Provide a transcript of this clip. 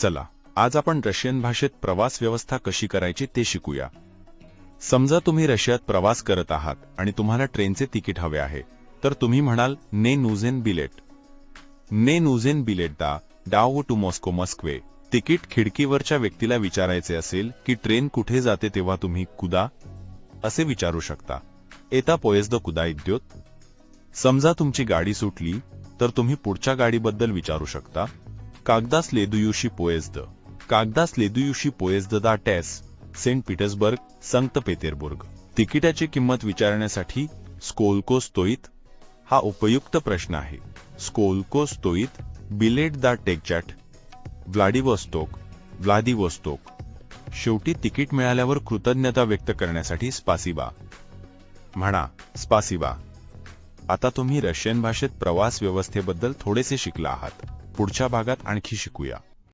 चला आज आपण रशियन भाषेत प्रवास व्यवस्था कशी करायची ते शिकूया. समजा तुम्ही रशियात प्रवास करत आहात आणि तुम्हाला ट्रेनचे तिकीट हवे आहे तर तुम्ही म्हणाल ने नुझेन बिलेट. ने नुझेन बिलेट दा डाव टू मॉस्को मस्क्वे. तिकीट खिडकीवरच्या व्यक्तीला विचारायचे असेल की ट्रेन कुठे जाते तेव्हा तुम्ही कुदा? असे विचारू शकता. एता द कुदा इद्योत. समजा तुमची गाडी सुटली तर तुम्ही पुढच्या गाडीबद्दल विचारू शकता. कागदास लेदुयुशी पोयजद कागदास लेदुयुशी पोयजद दा टेस सेंट पीटर्सबर्ग संत पेतेरबुर्ग. तिकिटाची किंमत विचारण्यासाठी स्कोल्को स्तोईत? हा उपयुक्त प्रश्न आहे. स्कोल्को स्तोईत बिलेट दा टेकचॅट. व्लाडिवोस्तोक व्लादिवोस्तोक. शेवटी तिकीट मिळाल्यावर कृतज्ञता व्यक्त करण्यासाठी स्पासिबा. म्हणा स्पासिबा. आता तुम्ही रशियन भाषेत प्रवास व्यवस्थेबद्दल थोडेसे शिकला आहात. पुढच्या भागात आणखी शिकूया.